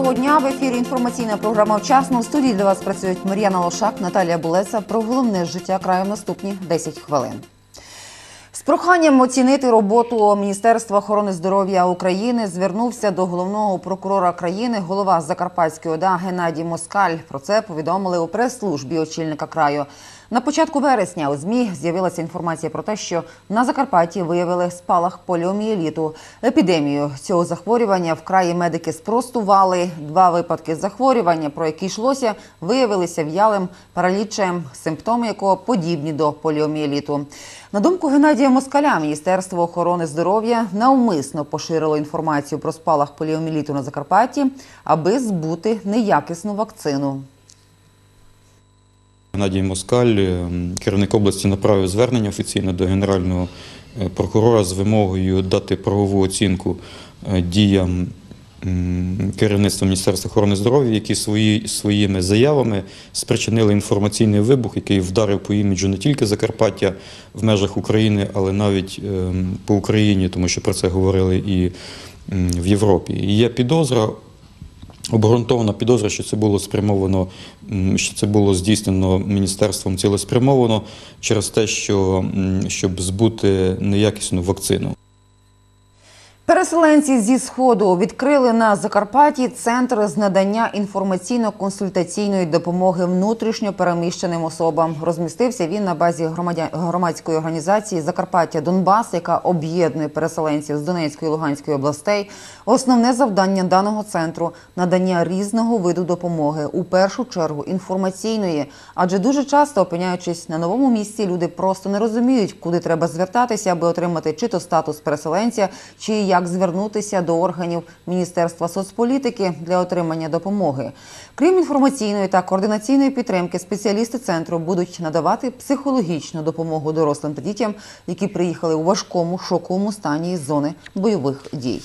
Доброго дня. В ефірі інформаційна програма «Вчасно». У студії для вас працюють Мар'яна Лошак, Наталія Булеца. Про головне життя краю наступні 10 хвилин. З проханням оцінити роботу Міністерства охорони здоров'я України звернувся до головного прокурора країни голова Закарпатської ОДА Геннадій Москаль. Про це повідомили у прес-службі очільника краю. На початку вересня у ЗМІ з'явилася інформація про те, що на Закарпатті виявили спалах поліомієліту. Епідемію цього захворювання в краї медики спростували. Два випадки захворювання, про які йшлося, виявилися в'ялим паралічем, симптоми якого подібні до поліомієліту. На думку Геннадія Москаля, Міністерство охорони здоров'я навмисно поширило інформацію про спалах поліомієліту на Закарпатті, аби збути неякісну вакцину. Геннадій Москаль, е, керівник області, направив звернення офіційно до генерального е, прокурора з вимогою дати правову оцінку е, діям керівництва Міністерства охорони здоров'я, які свої, своїми заявами спричинили інформаційний вибух, який вдарив по іміджу не тільки Закарпаття в межах України, але навіть ем, по Україні, тому що про це говорили і в Європі. І є підозра Обґрунтована підозра, що це було спрямовано, що це було здійснено міністерством цілеспрямовано через те, що щоб збути неякісну вакцину. Переселенці зі сходу відкрили на Закарпатті центр з надання інформаційно-консультаційної допомоги внутрішньо переміщеним особам. Розмістився він на базі громадської організації Закарпаття Донбас, яка об'єднує переселенців з Донецької і Луганської областей. Основне завдання даного центру надання різного виду допомоги, у першу чергу інформаційної. Адже дуже часто, опиняючись на новому місці, люди просто не розуміють, куди треба звертатися, аби отримати чи то статус переселенця, чи як звернутися до органів Міністерства соцполітики для отримання допомоги. Крім інформаційної та координаційної підтримки, спеціалісти центру будуть надавати психологічну допомогу дорослим та дітям, які приїхали у важкому шоковому стані із зони бойових дій.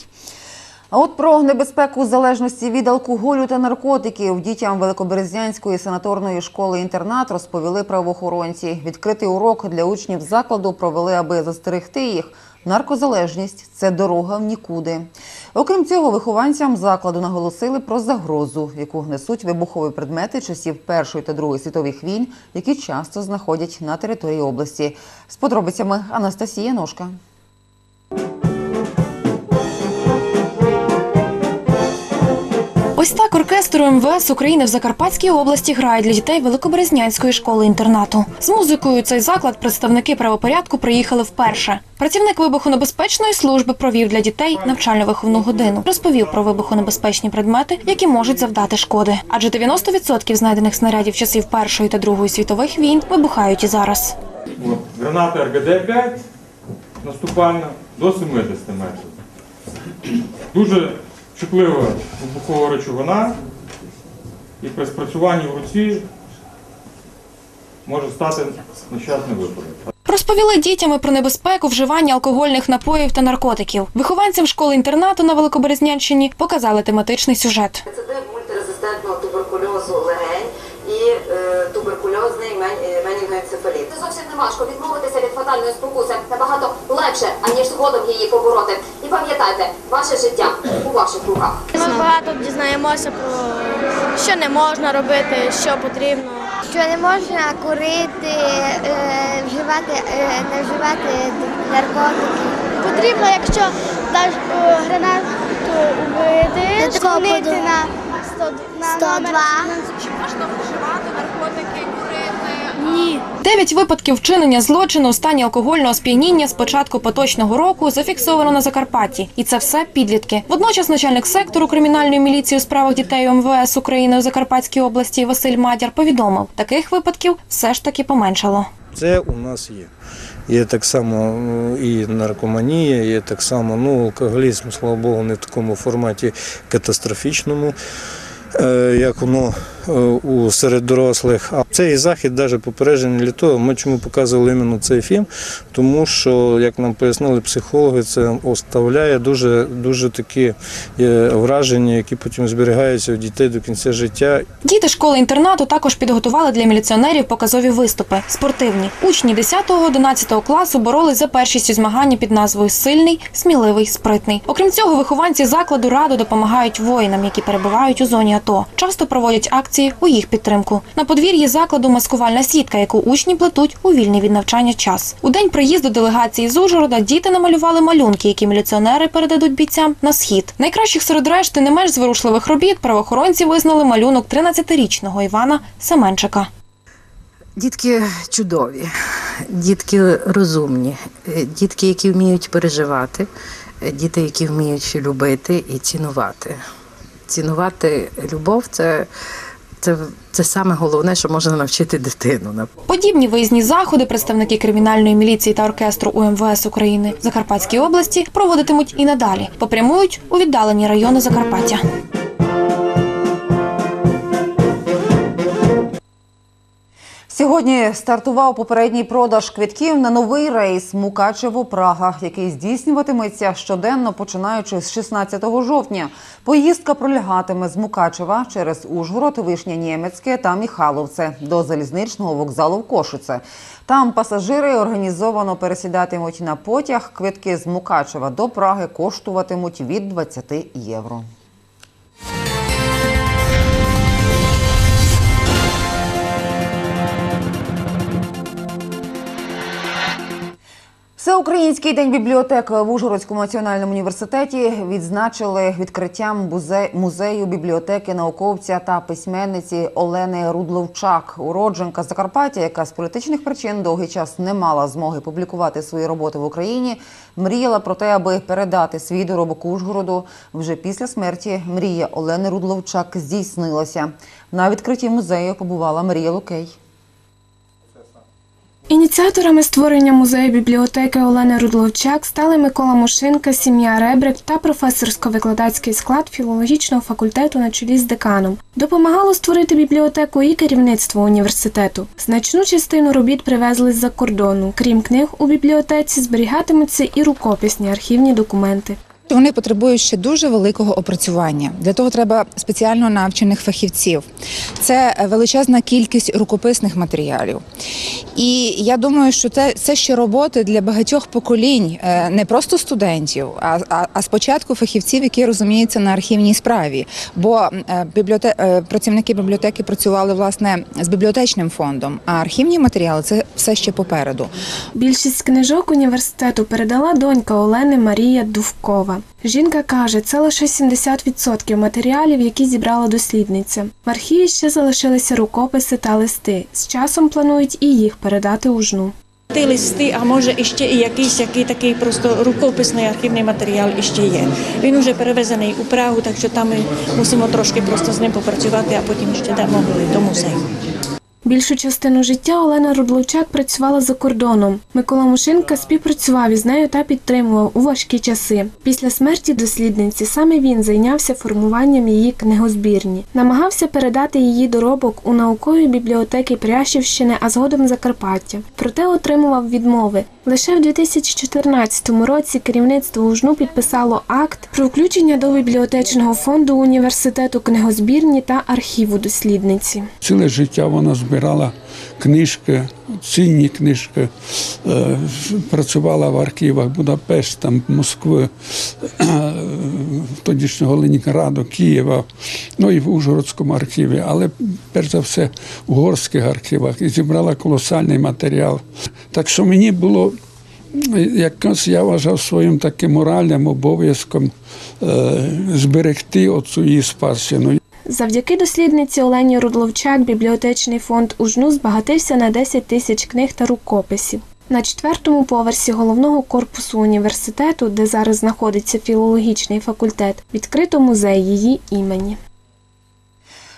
А от про небезпеку залежності від алкоголю та наркотиків дітям Великоберезнянської санаторної школи інтернат розповіли правоохоронці. Відкритий урок для учнів закладу провели, аби застерегти їх. Наркозалежність це дорога в нікуди. Окрім цього, вихованцям закладу наголосили про загрозу, яку несуть вибухові предмети часів Першої та Другої світових війн, які часто знаходять на території області. З подробицями Анастасія Ножка. Ось так оркестр МВС України в Закарпатській області грає для дітей Великоберезнянської школи-інтернату. З музикою цей заклад представники правопорядку приїхали вперше. Працівник вибухонебезпечної служби провів для дітей навчально-виховну годину. Розповів про вибухонебезпечні предмети, які можуть завдати шкоди. Адже 90% знайдених снарядів часів Першої та Другої світових війн вибухають і зараз. От, граната РГД-5 наступальна до 70 метрів. Дуже чутлива вибухова речовина і при спрацюванні в руці може стати нещасний випадок. Розповіли дітям і про небезпеку вживання алкогольних напоїв та наркотиків. Вихованцям школи-інтернату на Великоберезнянщині показали тематичний сюжет. Рецидив мультирезистентного туберкульозу легень і е, туберкульозний мен- е, менінгоенцефаліт. Це зовсім не важко відмовитися від фатальної спокуси набагато легше, аніж згодом її побороти. І пам'ятайте, ваше життя у ваших руках. Ми багато дізнаємося про що не можна робити, що потрібно. що не можна курити, е, вживати, е, не вживати наркотики. Потрібно, якщо даш е, гранату вбити, дзвонити на 102. Чи можна вживати наркотики? Ні. Дев'ять випадків вчинення злочину у стані алкогольного сп'яніння з початку поточного року зафіксовано на Закарпатті, і це все підлітки. Водночас начальник сектору кримінальної міліції у справах дітей МВС України у Закарпатській області Василь Мадяр повідомив, таких випадків все ж таки поменшало. Це у нас є. Є так само і наркоманія, є так само ну, алкоголізм, слава Богу, не в такому форматі катастрофічному, е, як воно у серед дорослих. А цей захід навіть попереджений того, ми чому показували іменно цей фільм, тому що, як нам пояснили психологи, це оставляє дуже, дуже такі е, враження, які потім зберігаються у дітей до кінця життя. Діти школи-інтернату також підготували для міліціонерів показові виступи спортивні. Учні 10-11 класу боролись за першість у змаганні під назвою Сильний, сміливий, спритний. Окрім цього, вихованці закладу раду допомагають воїнам, які перебувають у зоні АТО. Часто проводять акції у їх підтримку. На подвір'ї закладу маскувальна сітка, яку учні плетуть у вільний від навчання час. У день приїзду делегації з Ужгорода діти намалювали малюнки, які міліціонери передадуть бійцям на схід. Найкращих серед решти не менш зворушливих робіт правоохоронці визнали малюнок 13-річного Івана Семенчика. Дітки чудові, дітки розумні, е, дітки, які вміють переживати, е, діти, які вміють любити і цінувати. Цінувати любов це, це, це саме головне, що можна навчити дитину. Подібні виїзні заходи представники кримінальної міліції та оркестру УМВС України Закарпатській області проводитимуть і надалі. Попрямують у віддалені райони Закарпаття. Сьогодні стартував попередній продаж квитків на новий рейс Мукачево-Прага, який здійснюватиметься щоденно починаючи з 16 жовтня. Поїздка пролягатиме з Мукачева через Ужгород, Вишня Нємецьке та Міхаловце до залізничного вокзалу в Кошице. Там пасажири організовано пересідатимуть на потяг. Квитки з Мукачева до Праги коштуватимуть від 20 євро. Всеукраїнський день бібліотек в Ужгородському національному університеті відзначили відкриттям музею бібліотеки науковця та письменниці Олени Рудловчак, уродженка Закарпаття, яка з політичних причин довгий час не мала змоги публікувати свої роботи в Україні. Мріяла про те, аби передати свій доробок Ужгороду. Вже після смерті мрія Олени Рудловчак здійснилася. На відкритті музею побувала Марія Лукей. Ініціаторами створення музею бібліотеки Олени Рудловчак стали Микола Мушинка, сім'я Ребрик та професорсько-викладацький склад філологічного факультету на чолі з деканом. Допомагало створити бібліотеку і керівництво університету. Значну частину робіт привезли з-за кордону. Крім книг, у бібліотеці зберігатимуться і рукописні архівні документи. Вони потребують ще дуже великого опрацювання. Для того треба спеціально навчених фахівців. Це величезна кількість рукописних матеріалів. І я думаю, що це, це ще роботи для багатьох поколінь, е, не просто студентів, а, а, а спочатку фахівців, які розуміються на архівній справі. Бо е, бібліоте... е, працівники бібліотеки працювали власне з бібліотечним фондом, а архівні матеріали це все ще попереду. Більшість книжок університету передала донька Олени Марія Дувкова. Жінка каже, це лише 70% матеріалів, які зібрала дослідниця. В архіві ще залишилися рукописи та листи. З часом планують і їх передати у жну. Ті листи, а може іще і якийсь який такий просто рукописний архівний матеріал іще є. Він уже перевезений у Прагу, так що там ми мусимо трошки просто з ним попрацювати, а потім ще йдемо до музею. Більшу частину життя Олена Рудловчак працювала за кордоном. Микола Мушинка співпрацював із нею та підтримував у важкі часи. Після смерті дослідниці саме він зайнявся формуванням її книгозбірні, намагався передати її доробок у наукові бібліотеки Прящівщини, а згодом Закарпаття. Проте отримував відмови. Лише в 2014 році керівництво УЖНУ підписало акт про включення до бібліотечного фонду університету книгозбірні та архіву дослідниці. Ціле життя вона збирала книжки, цінні книжки, е, працювала в архівах Будапешта, Москви, тодішнього Ленінграду, Києва, ну і в Ужгородському архіві, але перш за все в горських архівах і зібрала колосальний матеріал. Так що мені було. Якось я вважав своїм таким моральним обов'язком е, зберегти оцю її спадщину. Завдяки дослідниці Олені Рудловчак бібліотечний фонд УЖНУ збагатився на 10 тисяч книг та рукописів. На четвертому поверсі головного корпусу університету, де зараз знаходиться філологічний факультет, відкрито музей її імені.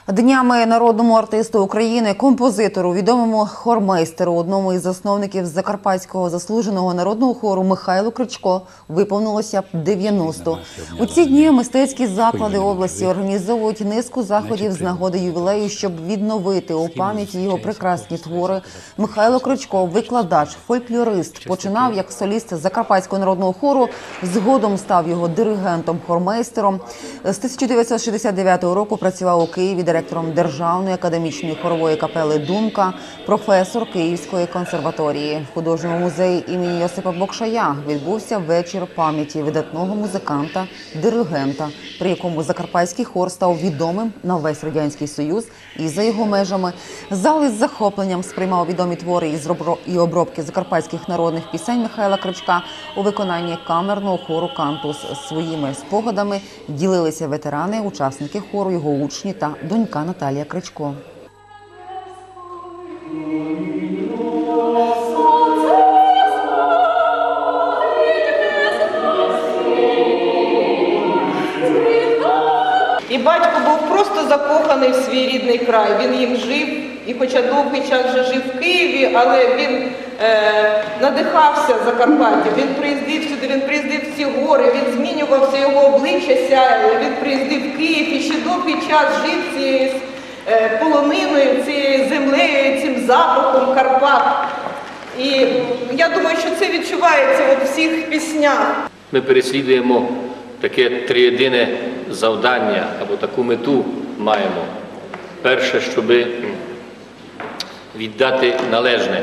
Днями народному артисту України, композитору, відомому хормейстеру, одному із засновників Закарпатського заслуженого народного хору Михайлу Кричко виповнилося 90. У ці дні мистецькі заклади області організовують низку заходів з нагоди ювілею, щоб відновити у пам'яті його прекрасні твори. Михайло Кричко, викладач, фольклорист, починав як соліст Закарпатського народного хору. Згодом став його диригентом, хормейстером. З 1969 року працював у Києві директором Державної академічної хорової капели Думка, професор Київської консерваторії. В художньому музеї імені Йосипа Бокшая відбувся вечір пам'яті видатного музиканта, диригента, при якому закарпатський хор став відомим на весь радянський союз і за його межами. Зал із захопленням сприймав відомі твори із і обробки закарпатських народних пісень Михайла Кричка у виконанні камерного хору Кантус. Своїми спогадами ділилися ветерани, учасники хору, його учні та донька Наталія Кричко. І батько був просто закоханий в свій рідний край. Він їм жив, і хоча довгий час вже жив в Києві, але він е, надихався Закарпаття. Він приїздив сюди, він приїздив в ці гори, він змінювався, його обличчя сяяло. Він приїздив в Київ і ще довгий час жив цією е, полониною, цією землею, цим запахом Карпат. І я думаю, що це відчувається в всіх піснях. Ми переслідуємо таке триєдине завдання або таку мету маємо. Перше, щоб віддати належне,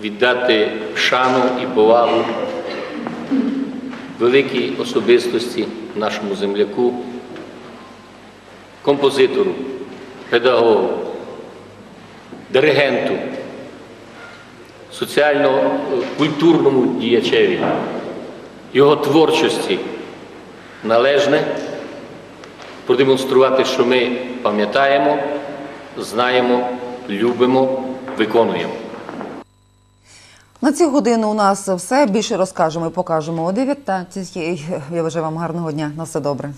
віддати шану і повагу великій особистості, нашому земляку, композитору, педагогу, диригенту, соціально-культурному діячеві його творчості належне продемонструвати, що ми пам'ятаємо, знаємо, любимо, виконуємо. На цю годину у нас все. Більше розкажемо і покажемо о 19. Я бажаю вам гарного дня. На все добре.